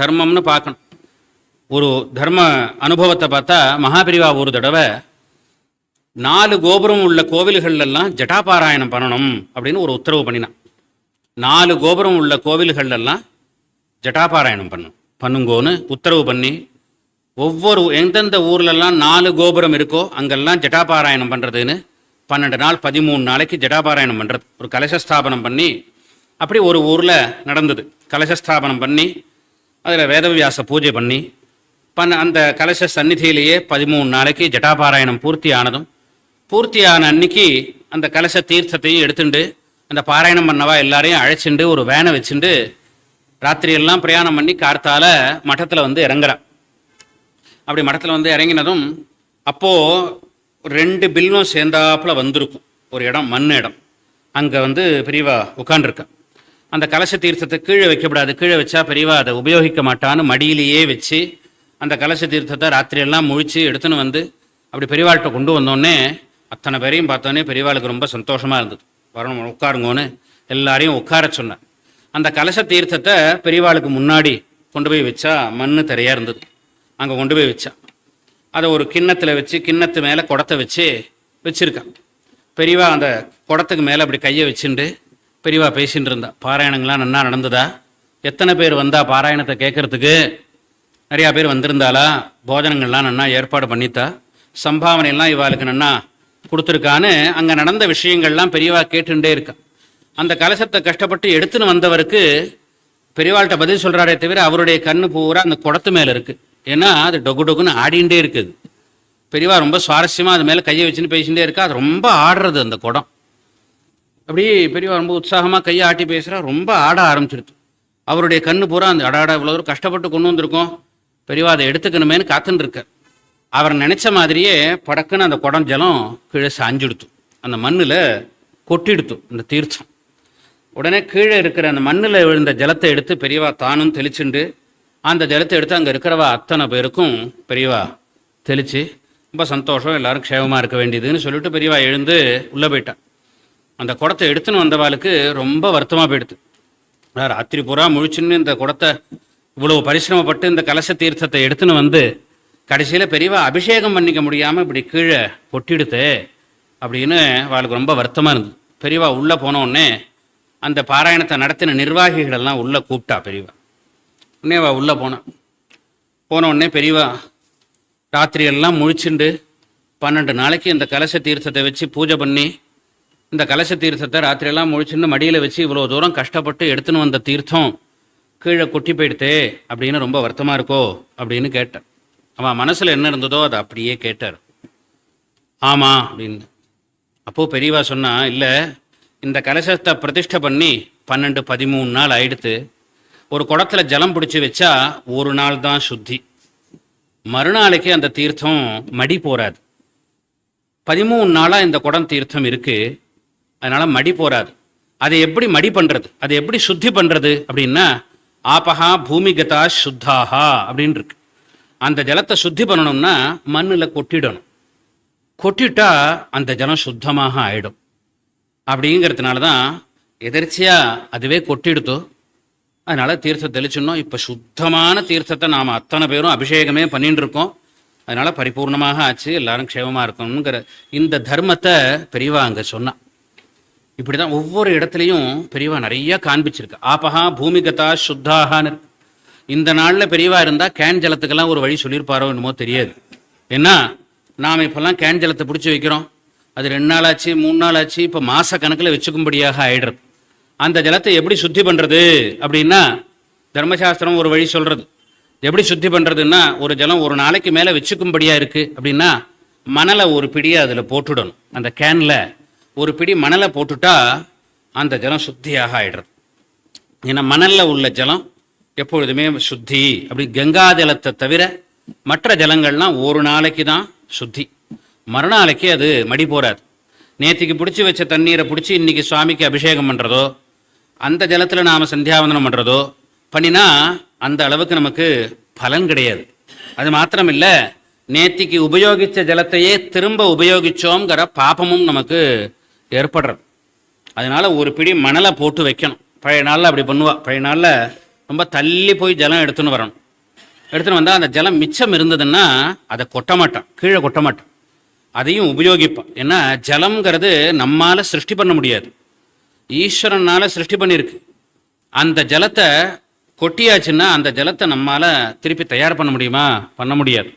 தர்மம்னு பார்க்கணும். ஒரு தர்ம அனுபவத்தை பார்த்தா மகாபிரிவா ஒரு தடவை நாலு கோபுரம் உள்ள கோவில்கள்லாம் ஜட்டாபாராயணம் பண்ணணும் அப்படின்னு ஒரு உத்தரவு பண்ணினான். நாலு கோபுரம் உள்ள கோவில்கள்லாம் ஜட்டாபாராயணம் பண்ணும். பண்ணுங்கோன்னு உத்தரவு பண்ணி ஒவ்வொரு எந்தெந்த ஊர்லெல்லாம் நாலு கோபுரம் இருக்கோ அங்கெல்லாம் ஜட்டாபாராயணம் பண்ணுறதுன்னு பன்னெண்டு நாள் பதிமூணு நாளைக்கு ஜடாபாராயணம் பண்ணுறது ஒரு கலசஸ்தாபனம் பண்ணி அப்படி ஒரு ஊரில் நடந்தது. கலசஸ்தாபனம் பண்ணி அதில் வேதவியாச பூஜை பண்ணி பண்ண அந்த கலச சந்நிதியிலேயே பதிமூணு நாளைக்கு ஜட்டாபாராயணம் பூர்த்தி ஆனதும் பூர்த்தியான அன்னைக்கு அந்த கலச தீர்த்தத்தையும் எடுத்துண்டு அந்த பாராயணம் பண்ணவா எல்லாரையும் அழைச்சிண்டு ஒரு வேனை வச்சுட்டு ராத்திரியெல்லாம் பிரயாணம் பண்ணி கார்த்தால மட்டத்தில் வந்து இறங்குறான். அப்படி மடத்தில் வந்து இறங்கினதும் அப்போது ரெண்டு பில்லும் சேர்ந்தாப்புல வந்திருக்கும். ஒரு இடம் மண் இடம். அங்கே வந்து பெரியவா உட்காண்டிருக்கேன் அந்த கலச தீர்த்தத்தை கீழே வைக்கப்படாது கீழே வச்சா பெரியவா அதை உபயோகிக்க மாட்டான்னு மடியிலேயே வச்சு அந்த கலச தீர்த்தத்தை ராத்திரியெல்லாம் முழிச்சு எடுத்துன்னு வந்து அப்படி பெரியவாள்கிட்ட கொண்டு வந்தோடனே அத்தனை பேரையும் பார்த்தோன்னே பெரியவாளுக்கு ரொம்ப சந்தோஷமாக இருந்தது. வரணும் உட்காருங்கன்னு எல்லாரையும் உட்கார சொன்னேன் அந்த கலச தீர்த்தத்தை பெரியவாளுக்கு முன்னாடி கொண்டு போய் வச்சா மண்ணு தரையாக இருந்தது. அங்கே கொண்டு போய் வச்சா. அதை ஒரு கிண்ணத்தில் வச்சு கிண்ணத்து மேலே குடத்தை வச்சு வச்சுருக்கான் பெரியவா அந்த குடத்துக்கு மேலே அப்படி கையை வச்சுண்டு பெரியவா பேசின்னு இருந்தா பாராயணங்கள்லாம் நன்னா நடந்ததா? எத்தனை பேர் வந்தா பாராயணத்தை கேட்கறதுக்கு நிறையா பேர் வந்திருந்தாளா? போஜனங்கள்லாம் நன்னா ஏற்பாடு பண்ணித்தா? சம்பாவனையெல்லாம் இவாளுக்கு நன்னா கொடுத்துருக்கான்னு அங்கே நடந்த விஷயங்கள்லாம் பெரியவா கேட்டுட்டே இருக்கா. அந்த கலசத்தை கஷ்டப்பட்டு எடுத்துன்னு வந்தவருக்கு பெரியவாள்கிட்ட பதில் சொல்கிறாரே தவிர அவருடைய கண்ணு பூரா அந்த குடத்து மேலே இருக்குது ஏன்னா அது டொகு டொகுன்னு ஆடிண்டே இருக்குது. பெரியவா ரொம்ப சுவாரஸ்யமாக அது மேலே கையை வச்சுன்னு பேசிகிட்டே இருக்கா. அது ரொம்ப ஆடுறது அந்த குடம். அப்படியே பெரியவா ரொம்ப உற்சாகமாக கையை ஆட்டி பேசுகிறா ரொம்ப ஆட ஆரம்பிச்சிடுது அவருடைய கண்ணு பூரா அந்த அடாடா இவ்வளோ தூரம் கஷ்டப்பட்டு கொண்டு வந்திருக்கோம். பெரியவா அதை எடுத்துக்கணுமேனு காத்துன்னு இருக்கார் அவர் நினைச்ச மாதிரியே படக்குன்னு அந்த குடம் ஜலம் கீழே சாஞ்சிடுத்து. அந்த மண்ணில் கொட்டிடுத்து அந்த தீர்த்தம். உடனே கீழே இருக்கிற அந்த மண்ணில் விழுந்த ஜலத்தை எடுத்து பெரியவா தானும் தெளிச்சுண்டு அந்த ஜலத்தை எடுத்து அங்கே இருக்கிறவா அத்தனை பேருக்கும் பெரியவா தெளித்து ரொம்ப சந்தோஷம் எல்லாரும் க்ஷேமமாக இருக்க வேண்டியதுன்னு சொல்லிட்டு பெரியவா எழுந்து உள்ளே போயிட்டான் அந்த குடத்தை எடுத்துன்னு வந்தவாளுக்கு ரொம்ப வருத்தமாக போயிடுது. ராத்திரி பூரா முழிச்சுன்னு இந்த குடத்தை இவ்வளவு பரிசிரமப்பட்டு இந்த கலச தீர்த்தத்தை எடுத்துன்னு வந்து கடைசியில் பெரியவா அபிஷேகம் பண்ணிக்க முடியாமல் இப்படி கீழே கொட்டிடுத்து அப்படின்னு அவளுக்கு ரொம்ப வருத்தமாக இருந்தது. பெரியவா உள்ளே போனோடனே அந்த பாராயணத்தை நடத்தின நிர்வாகிகளெல்லாம் உள்ளே கூப்பிட்டா பெரியவா. உடனே அவள் உள்ளே போனான் போன உடனே பெரியவா ராத்திரியெல்லாம் முழிச்சுண்டு பன்னெண்டு நாளைக்கு இந்த கலச தீர்த்தத்தை வச்சு பூஜை பண்ணி இந்த கலச தீர்த்தத்தை ராத்திரியெல்லாம் முழிச்சுன்னு மடியில் வச்சு இவ்வளோ தூரம் கஷ்டப்பட்டு எடுத்துன்னு வந்த தீர்த்தம் கீழே கொட்டி போயிடுத்தே அப்படின்னு ரொம்ப வருத்தமாக இருக்கோ அப்படின்னு கேட்டேன். அவன் மனசில் என்ன இருந்ததோ அதை அப்படியே கேட்டார். ஆமாம் அப்படின்னு. அப்போது பெரியவா சொன்னா இல்லை இந்த கலசத்தை பிரதிஷ்டை பண்ணி பன்னெண்டு பதிமூணு நாள் ஆயிடுத்து. ஒரு குடத்துல ஜலம் பிடிச்சி வச்சா ஒரு நாள் தான் சுத்தி. மறுநாளைக்கு அந்த தீர்த்தம் மடி போராது பதிமூணு நாளாக இந்த குடம் தீர்த்தம் இருக்குது அதனால் மடி போராது அதை எப்படி மடி பண்ணுறது அதை எப்படி சுத்தி பண்ணுறது அப்படின்னா ஆபஹா பூமிகதா சுத்தாஹா அப்படின்னு இருக்கு அந்த ஜலத்தை சுத்தி பண்ணணும்னா மண்ணில் கொட்டிடணும். கொட்டிட்டா அந்த ஜலம் சுத்தமாக ஆயிடும். அப்படிங்கிறதுனால தான் எதிர்ச்சியாக அதுவே கொட்டிடுத்தோ அதனால் தீர்த்தம் தெளிச்சிடணும். இப்போ சுத்தமான தீர்த்தத்தை நாம் அத்தனை பேரும் அபிஷேகமே பண்ணிட்டு இருக்கோம் அதனால் பரிபூர்ணமாக ஆச்சு. எல்லாரும் க்ஷேமமாக இருக்கணுங்கிற இந்த தர்மத்தை பெரியவா அங்கே சொன்னான் இப்படி தான் ஒவ்வொரு இடத்துலையும் பெரியவா நிறைய காண்பிச்சிருக்கு. ஆபஹா பூமிகதா சுத்தாகான்னு இருக்கு. இந்த நாளில் பெரியவா இருந்தால் கேன் ஜலத்துக்கெல்லாம் ஒரு வழி சொல்லியிருப்பாரோ என்னமோ தெரியாது. ஏன்னா நாம் இப்போல்லாம் கேன் ஜலத்தை பிடிச்சி வைக்கிறோம். அது ரெண்டு நாள் ஆச்சு மூணு நாள் ஆச்சு இப்போ மாத கணக்கில் வச்சுக்கும்படியாக ஆயிடுறது. அந்த ஜலத்தை எப்படி சுத்தி பண்ணுறது அப்படின்னா தர்மசாஸ்திரம் ஒரு வழி சொல்கிறது எப்படி சுத்தி பண்ணுறதுன்னா ஒரு ஜலம் ஒரு நாளைக்கு மேலே வச்சுக்கும்படியாக இருக்குது அப்படின்னா மணலை ஒரு பிடியை அதில் போட்டுடணும். அந்த கேனில் ஒரு பிடி மணலை போட்டுட்டா அந்த ஜலம் சுத்தியாக ஆயிடுறது. ஏன்னா மணலில் உள்ள ஜலம் எப்பொழுதுமே சுத்தி. அப்படி கங்கா ஜலத்தை தவிர மற்ற ஜலங்கள்லாம் ஒரு நாளைக்கு தான் சுத்தி. மறுநாளைக்கு அது மடி போகாது நேற்றுக்கு பிடிச்சி வச்ச தண்ணீரை பிடிச்சி இன்றைக்கி சுவாமிக்கு அபிஷேகம் பண்ணுறதோ அந்த ஜலத்தில் நாம் சந்தியாவந்தனம் பண்ணுறதோ பண்ணினா அந்த அளவுக்கு நமக்கு பலன் கிடையாது. அது மாத்திரம் இல்லை நேத்திக்கு உபயோகித்த ஜலத்தையே திரும்ப உபயோகிச்சோங்கிற பாபமும் நமக்கு ஏற்படுறது. அதனால் ஒரு பிடி மணலை போட்டு வைக்கணும். பழைய நாளில் அப்படி பண்ணுவாள் பழைய நாளில் ரொம்ப தள்ளி போய் ஜலம் எடுத்துன்னு வரணும். எடுத்துன்னு வந்தால் அந்த ஜலம் மிச்சம் இருந்ததுன்னா அதை கொட்ட மாட்டான். கீழே கொட்ட மாட்டான். அதையும் உபயோகிப்பான். ஏன்னா ஜலம்ங்கிறது நம்மால் சிருஷ்டி பண்ண முடியாது. ஈஸ்வரனால் சிருஷ்டி பண்ணியிருக்கு. அந்த ஜலத்தை கொட்டியாச்சுன்னா அந்த ஜலத்தை நம்மால் திருப்பி தயார் பண்ண முடியுமா? பண்ண முடியாது.